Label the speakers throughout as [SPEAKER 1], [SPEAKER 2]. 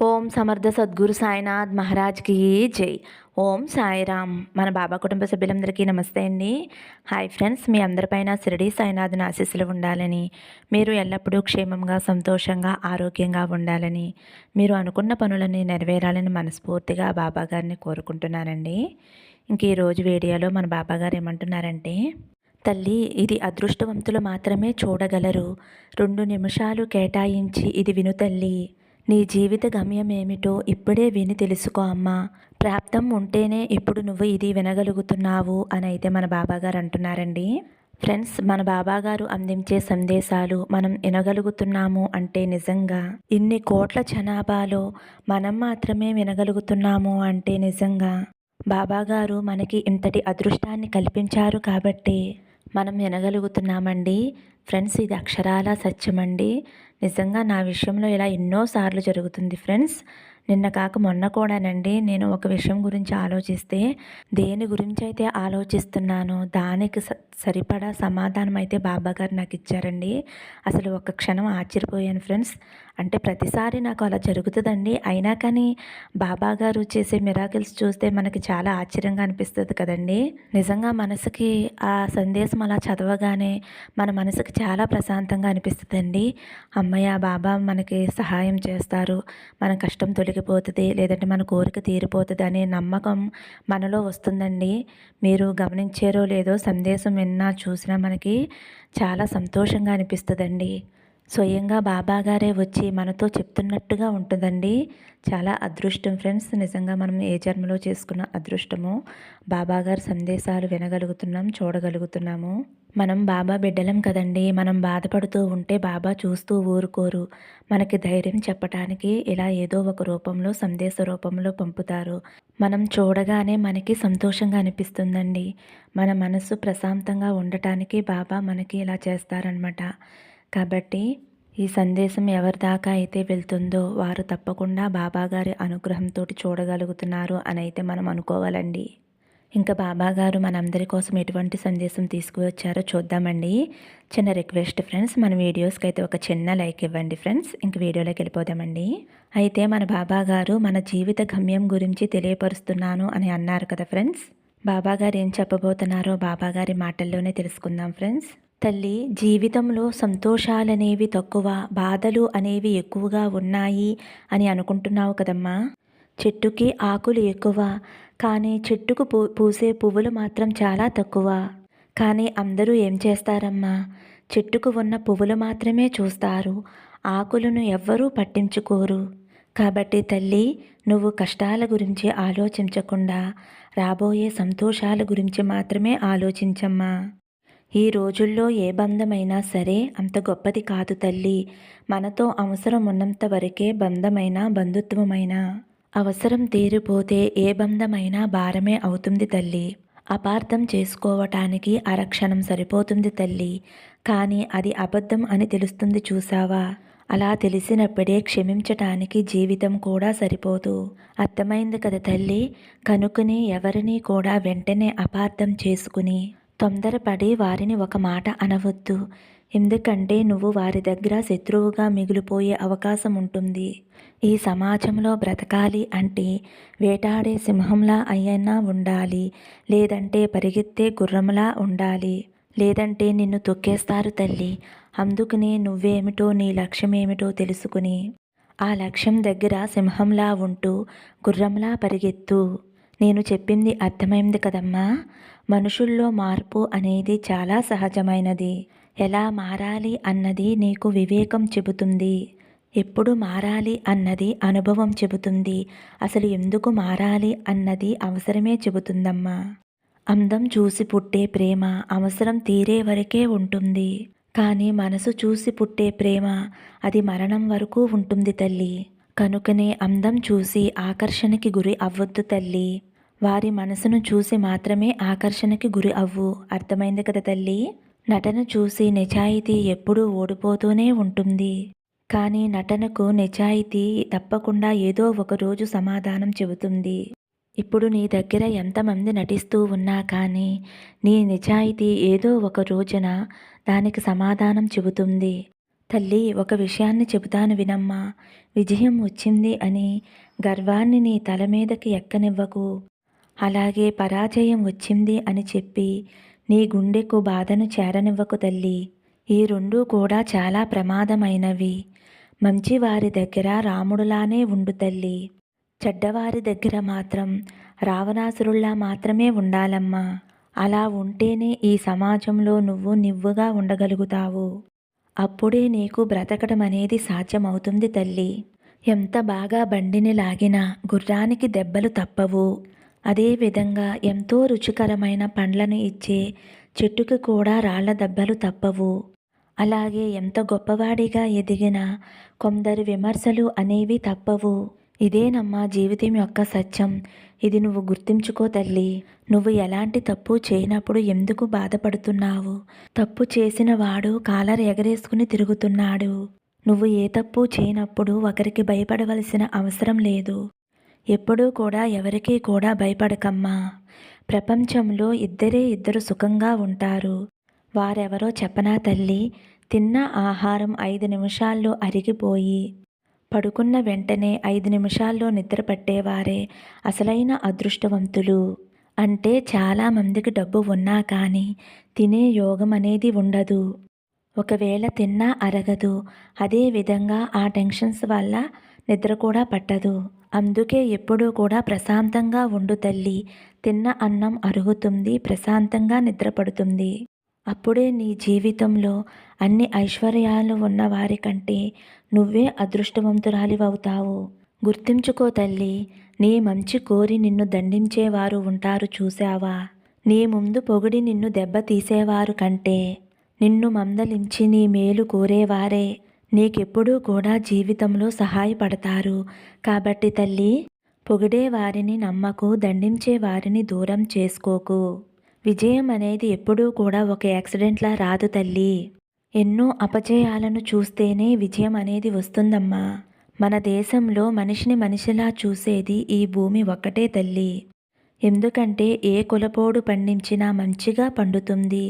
[SPEAKER 1] ఓం సమర్థ సద్గురు సాయినాథ్ మహారాజ్కి జై. ఓం సాయిరామ్. మన బాబా కుటుంబ సభ్యులందరికీ నమస్తే అండి. హాయ్ ఫ్రెండ్స్ మీ అందరిపైన శిరడి సాయినాథుని ఆశీస్సులు ఉండాలని మీరు ఎల్లప్పుడూ క్షేమంగా సంతోషంగా ఆరోగ్యంగా ఉండాలని మీరు అనుకున్న పనులని నెరవేరాలని మనస్ఫూర్తిగా బాబా గారిని కోరుకుంటున్నానండి. ఇంక ఈరోజు వీడియోలో మన బాబా గారు ఏమంటున్నారంటే తల్లి ఇది అదృష్టవంతులు మాత్రమే చూడగలరు. రెండు నిమిషాలు కేటాయించి ఇది విను తల్లి. నీ జీవిత గమ్యం ఏమిటో ఇప్పుడే విని తెలుసుకో అమ్మా. ప్రాప్తం ఉంటేనే ఇప్పుడు నువ్వు ఇది వినగలుగుతున్నావు అని అయితే మన బాబాగారు అంటున్నారండి. ఫ్రెండ్స్ మన బాబాగారు అందించే సందేశాలు మనం వినగలుగుతున్నాము అంటే నిజంగా. ఇన్ని కోట్ల జనాభాలో మనం మాత్రమే వినగలుగుతున్నాము అంటే నిజంగా. బాబాగారు మనకి ఇంతటి అదృష్టాన్ని కల్పించారు కాబట్టి మనం వినగలుగుతున్నామండి. ఫ్రెండ్స్ ఇది అక్షరాల సత్యమండి. నిజంగా నా విషయంలో ఇలా ఎన్నోసార్లు జరుగుతుంది ఫ్రెండ్స్. నిన్న కాక మొన్న కూడానండి నేను ఒక విషయం గురించి ఆలోచిస్తే దేని గురించి అయితే ఆలోచిస్తున్నానో దానికి స సరిపడా సమాధానం అయితే బాబా గారు నాకు ఇచ్చారండి. అసలు ఒక క్షణం ఆశ్చర్యపోయాను ఫ్రెండ్స్. అంటే ప్రతిసారి నాకు అలా జరుగుతుందండి. అయినా కానీ బాబా గారు చేసే మిరాకిల్స్ చూస్తే మనకి చాలా ఆశ్చర్యంగా అనిపిస్తుంది కదండి. నిజంగా మనసుకి ఆ సందేశం అలా చదవగానే మన మనసుకి చాలా ప్రశాంతంగా అనిపిస్తుందండి. అమ్మయ్య బాబా మనకి సహాయం చేస్తారు. మన కష్టం తొలగిపోతుంది లేదంటే మన కోరిక తీరిపోతుంది అనే నమ్మకం మనలో వస్తుందండి. మీరు గమనించారో లేదో సందేశం విన్నా చూసినా మనకి చాలా సంతోషంగా అనిపిస్తుందండి. స్వయంగా బాబాగారే వచ్చి మనతో చెప్తున్నట్టుగా ఉంటుందండి. చాలా అదృష్టం ఫ్రెండ్స్. నిజంగా మనం ఏ జన్మలో చేసుకున్న అదృష్టము బాబాగారి సందేశాలు వినగలుగుతున్నాం చూడగలుగుతున్నాము. మనం బాబా బిడ్డలం కదండి. మనం బాధపడుతూ ఉంటే బాబా చూస్తూ ఊరుకోరు. మనకి ధైర్యం చెప్పటానికి ఇలా ఏదో ఒక రూపంలో సందేశ రూపంలో పంపుతారు. మనం చూడగానే మనకి సంతోషంగా అనిపిస్తుందండి. మన మనసు ప్రశాంతంగా ఉండటానికి బాబా మనకి ఇలా చేస్తారనమాట కాబట్టి ఈ సందేశం ఎవరి దాకా అయితే వెళ్తుందో వారు తప్పకుండా బాబాగారి అనుగ్రహంతో చూడగలుగుతున్నారు అని అయితే మనం అనుకోవాలండి. ఇంకా బాబాగారు మనందరి కోసం ఎటువంటి సందేశం తీసుకువచ్చారో చూద్దామండి. చిన్న రిక్వెస్ట్ ఫ్రెండ్స్ మన వీడియోస్కి అయితే ఒక చిన్న లైక్ ఇవ్వండి ఫ్రెండ్స్. ఇంక వీడియోలోకి వెళ్ళిపోదామండి. అయితే మన బాబాగారు మన జీవిత గమ్యం గురించి తెలియపరుస్తున్నాను అని అన్నారు కదా ఫ్రెండ్స్. బాబాగారు ఏం చెప్పబోతున్నారో బాబాగారి మాటల్లోనే తెలుసుకుందాం ఫ్రెండ్స్. తల్లి జీవితంలో సంతోషాలనేవి తక్కువ బాధలు అనేవి ఎక్కువగా ఉన్నాయి అని అనుకుంటున్నావు కదమ్మా. చెట్టుకి ఆకులు ఎక్కువ కానీ చెట్టుకు పూ పూసే పువ్వులు మాత్రం చాలా తక్కువ. కానీ అందరూ ఏం చేస్తారమ్మా? చెట్టుకు ఉన్న పువ్వులు మాత్రమే చూస్తారు ఆకులను ఎవ్వరూ పట్టించుకోరు. కాబట్టి తల్లి నువ్వు కష్టాల గురించి ఆలోచించకుండా రాబోయే సంతోషాల గురించి మాత్రమే ఆలోచించమ్మా. ఈ రోజుల్లో ఏ బంధమైనా సరే అంత గొప్పది కాదు తల్లి. మనతో అవసరం ఉన్నంత వరకే బంధమైన బంధుత్వమైన. అవసరం తీరిపోతే ఏ బంధమైనా భారమే అవుతుంది తల్లి. అపార్థం చేసుకోవటానికి అరక్షణం సరిపోతుంది తల్లి. కానీ అది అబద్ధం అని తెలుస్తుంది చూసావా అలా తెలిసినప్పుడే క్షమించటానికి జీవితం కూడా సరిపోదు. అర్థమైంది కదా తల్లి? కనుకుని ఎవరిని కూడా వెంటనే అపార్థం చేసుకుని తొందరపడి వారిని ఒక మాట అనవద్దు. ఎందుకంటే నువ్వు వారి దగ్గర శత్రువుగా మిగిలిపోయే అవకాశం ఉంటుంది. ఈ సమాజంలో బ్రతకాలి అంటే వేటాడే సింహంలా అయ్యన్నా ఉండాలి. లేదంటే పరిగెత్తే గుర్రంలా ఉండాలి. లేదంటే నిన్ను తొక్కేస్తారు తల్లి. అందుకునే నువ్వేమిటో నీ లక్ష్యమేమిటో తెలుసుకుని ఆ లక్ష్యం దగ్గర సింహంలా ఉంటూ గుర్రంలా పరిగెత్తు. నేను చెప్పింది అర్థమైంది కదమ్మా? మనుషుల్లో మార్పు అనేది చాలా సహజమైనది. ఎలా మారాలి అన్నది నీకు వివేకం చెబుతుంది. ఎప్పుడు మారాలి అన్నది అనుభవం చెబుతుంది. అసలు ఎందుకు మారాలి అన్నది అవసరమే చెబుతుందమ్మా. అందం చూసి పుట్టే ప్రేమ అవసరం తీరే వరకే ఉంటుంది. కానీ మనసు చూసి పుట్టే ప్రేమ అది మరణం వరకు ఉంటుంది తల్లి. కనుకనే అందం చూసి ఆకర్షణకి గురి అవ్వద్దు తల్లి. వారి మనసును చూసి మాత్రమే ఆకర్షణకి గురి అవ్వు. అర్థమైంది కదా తల్లి? నటన చూసి నిజాయితీ ఎప్పుడూ ఓడిపోతూనే ఉంటుంది. కానీ నటనకు నిజాయితీ తప్పకుండా ఏదో ఒకరోజు సమాధానం చెబుతుంది. ఇప్పుడు నీ దగ్గర ఎంతమంది నటిస్తూ ఉన్నా కానీ నీ నిజాయితీ ఏదో ఒక రోజున దానికి సమాధానం చెబుతుంది. తల్లి ఒక విషయాన్ని చెబుతాను వినమ్మా. విజయం వచ్చింది అని గర్వాన్ని నీ తల మీదకి ఎక్కనివ్వకు. అలాగే పరాజయం వచ్చింది అని చెప్పి నీ గుండెకు బాధను చేరనివ్వకు తల్లి. ఈ రెండూ కూడా చాలా ప్రమాదమైనవి. మంచివారి దగ్గర రాముడులానే ఉండు తల్లి. చెడ్డవారి దగ్గర మాత్రం రావణాసురుల్లా మాత్రమే ఉండాలమ్మా. అలా ఉంటేనే ఈ సమాజంలో నువ్వు నివ్వుగా ఉండగలుగుతావు. అప్పుడే నీకు బ్రతకడం అనేది సాధ్యమవుతుంది తల్లి. ఎంత బాగా బండిని లాగినా గుర్రానికి దెబ్బలు తప్పవు. అదేవిధంగా ఎంతో రుచికరమైన పండ్లను ఇచ్చే చెట్టుకు కూడా రాళ్ళ దెబ్బలు తప్పవు. అలాగే ఎంత గొప్పవాడిగా ఎదిగిన కొందరు విమర్శలు అనేవి తప్పవు. ఇదేనమ్మా జీవితం యొక్క సత్యం. ఇది నువ్వు గుర్తుంచుకో తల్లి. నువ్వు ఎలాంటి తప్పు చేయనప్పుడు ఎందుకు బాధపడుతున్నావు? తప్పు చేసిన వాడు కాలర్ ఎగరేసుకుని తిరుగుతున్నాడు. నువ్వు ఏ తప్పు చేయనప్పుడు ఒకరికి భయపడవలసిన అవసరం లేదు. ఎప్పుడూ కూడా ఎవరికీ కూడా భయపడకమ్మా. ప్రపంచంలో ఇద్దరే ఇద్దరు సుఖంగా ఉంటారు. వారెవరో చెప్పనా తల్లి? తిన్న ఆహారం ఐదు నిమిషాల్లో అరిగిపోయి పడుకున్న వెంటనే ఐదు నిమిషాల్లో నిద్ర పట్టేవారే అసలైన అదృష్టవంతులు. అంటే చాలామందికి డబ్బు ఉన్నా కానీ తినే యోగం అనేది ఉండదు. ఒకవేళ తిన్నా అరగదు. అదేవిధంగా ఆ టెన్షన్స్ వల్ల నిద్ర కూడా పట్టదు. అందుకే ఎప్పుడూ కూడా ప్రశాంతంగా ఉండు తల్లి. తిన్న అన్నం అరుగుతుంది ప్రశాంతంగా నిద్రపడుతుంది. అప్పుడే నీ జీవితంలో అన్ని ఐశ్వర్యాలు ఉన్న వారి కంటే నువ్వే అదృష్టవంతురాలివవుతావు. గుర్తించుకో తల్లి నీ మంచి కోరి నిన్ను దండించేవారు ఉంటారు చూశావా? నీ ముందు పొగిడి నిన్ను దెబ్బ తీసేవారు కంటే నిన్ను మందలించి నీ మేలు కోరేవారే. నీకెప్పుడూ కూడా జీవితంలో సహాయపడతారు. కాబట్టి తల్లి పొగిడే వారిని నమ్మకు దండించే వారిని దూరం చేసుకోకు. విజయం అనేది ఎప్పుడూ కూడా ఒక యాక్సిడెంట్లా రాదు తల్లి. ఎన్నో అపజయాలను చూస్తేనే విజయం అనేది వస్తుందమ్మా. మన దేశంలో మనిషిని మనిషిలా చూసేది ఈ భూమి ఒక్కటే తల్లి. ఎందుకంటే ఏ కులపోడు పండించినా మంచిగా పండుతుంది.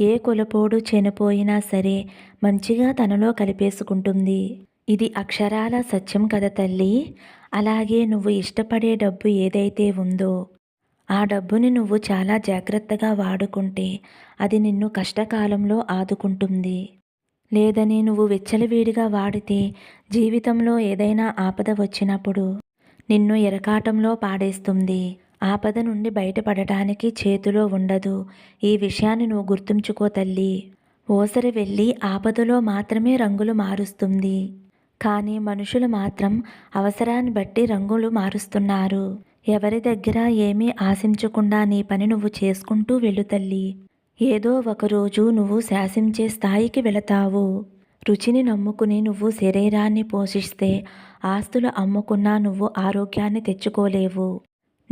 [SPEAKER 1] ఏ కులపోడు చనిపోయినా సరే మంచిగా తనలో కలిపేసుకుంటుంది. ఇది అక్షరాల సత్యం కదా తల్లి? అలాగే నువ్వు ఇష్టపడే డబ్బు ఏదైతే ఉందో ఆ డబ్బుని నువ్వు చాలా జాగ్రత్తగా వాడుకుంటే అది నిన్ను కష్టకాలంలో ఆదుకుంటుంది. లేదని నువ్వు వెచ్చలవీడిగా వాడితే జీవితంలో ఏదైనా ఆపద వచ్చినప్పుడు నిన్ను ఎరకాటంలో పాడేస్తుంది. ఆపద నుండి బయటపడటానికి చేతిలో ఉండదు. ఈ విషయాన్ని నువ్వు గుర్తుంచుకో తల్లి. ఓసరి వెళ్ళి ఆపదలో మాత్రమే రంగులు మారుస్తుంది. కానీ మనుషులు మాత్రం అవసరాన్ని బట్టి రంగులు మారుస్తున్నారు. ఎవరి దగ్గర ఏమీ ఆశించకుండా నీ పని నువ్వు చేసుకుంటూ వెళ్ళు తల్లి. ఏదో ఒకరోజు నువ్వు శాసించే స్థాయికి వెళతావు. రుచిని నమ్ముకుని నువ్వు శరీరాన్ని పోషిస్తే ఆస్తులు అమ్ముకున్నా నువ్వు ఆరోగ్యాన్ని తెచ్చుకోలేవు.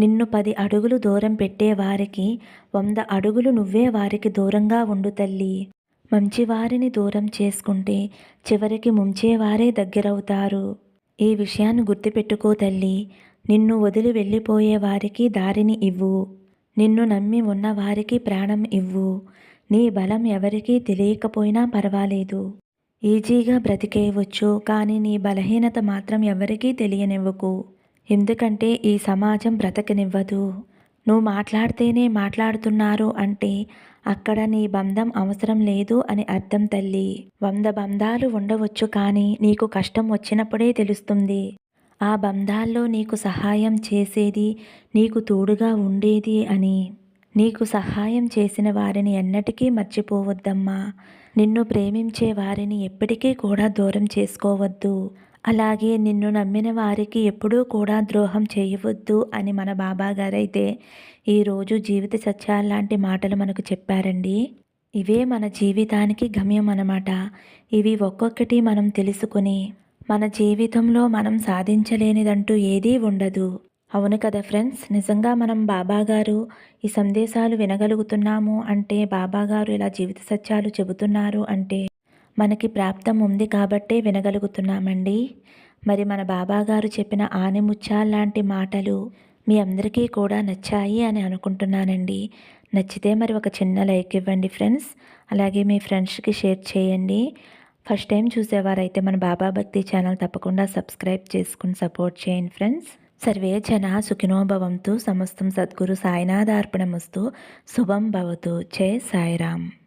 [SPEAKER 1] నిన్ను పది అడుగులు దూరం పెట్టేవారికి వంద అడుగులు నువ్వే వారికి దూరంగా ఉండు తల్లి. మంచివారిని దూరం చేసుకుంటే చివరికి ముంచేవారే దగ్గరవుతారు. ఈ విషయాన్ని గుర్తుపెట్టుకో తల్లి. నిన్ను వదిలి వెళ్ళిపోయే వారికి దారిని ఇవ్వు. నిన్ను నమ్మి ఉన్న వారికి ప్రాణం ఇవ్వు. నీ బలం ఎవరికీ తెలియకపోయినా పర్వాలేదు. ఈజీగా బ్రతికేయవచ్చు కానీ నీ బలహీనత మాత్రం ఎవరికీ తెలియనివ్వకు. ఎందుకంటే ఈ సమాజం బ్రతకనివ్వదు. నువ్వు మాట్లాడితేనే మాట్లాడుతున్నారు అంటే అక్కడ నీ బంధం అవసరం లేదు అని అర్థం తల్లి. వంద బంధాలు ఉండవచ్చు కానీ నీకు కష్టం వచ్చినప్పుడే తెలుస్తుంది. ఆ బంధాల్లో నీకు సహాయం చేసేది నీకు తోడుగా ఉండేది అని. నీకు సహాయం చేసిన వారిని ఎన్నటికీ మర్చిపోవద్దమ్మా. నిన్ను ప్రేమించే వారిని ఎప్పటికీ కూడా దూరం చేసుకోవద్దు. అలాగే నిన్ను నమ్మిన వారికి ఎప్పుడూ కూడా ద్రోహం చేయవద్దు అని మన బాబా గారైతే ఈరోజు జీవిత సత్యాలు లాంటి మాటలు మనకు చెప్పారండి. ఇవే మన జీవితానికి గమ్యం అన్నమాట. ఇవి ఒక్కొక్కటి మనం తెలుసుకుని మన జీవితంలో మనం సాధించలేనిదంటూ ఏదీ ఉండదు. అవును కదా ఫ్రెండ్స్? నిజంగా మనం బాబాగారు ఈ సందేశాలు వినగలుగుతున్నాము అంటే బాబాగారు ఇలా జీవిత సత్యాలు చెబుతున్నారు అంటే మనకి ప్రాప్తం ఉంది కాబట్టే వినగలుగుతున్నామండి. మరి మన బాబాగారు చెప్పిన ఆనిముత్యాల్లాంటి మాటలు మీ అందరికీ కూడా నచ్చాయి అని అనుకుంటున్నానండి. నచ్చితే మరి ఒక చిన్న లైక్ ఇవ్వండి ఫ్రెండ్స్. అలాగే మీ ఫ్రెండ్స్కి షేర్ చేయండి. ఫస్ట్ టైం చూసేవారైతే మన బాబా భక్తి ఛానల్ తప్పకుండా సబ్స్క్రైబ్ చేసుకుని సపోర్ట్ చేయండి ఫ్రెండ్స్. సర్వే జన సుఖినోభవంతో సమస్తం సద్గురు సాయినాథార్పణమస్తు శుభం భవతు. జై సాయిరామ్.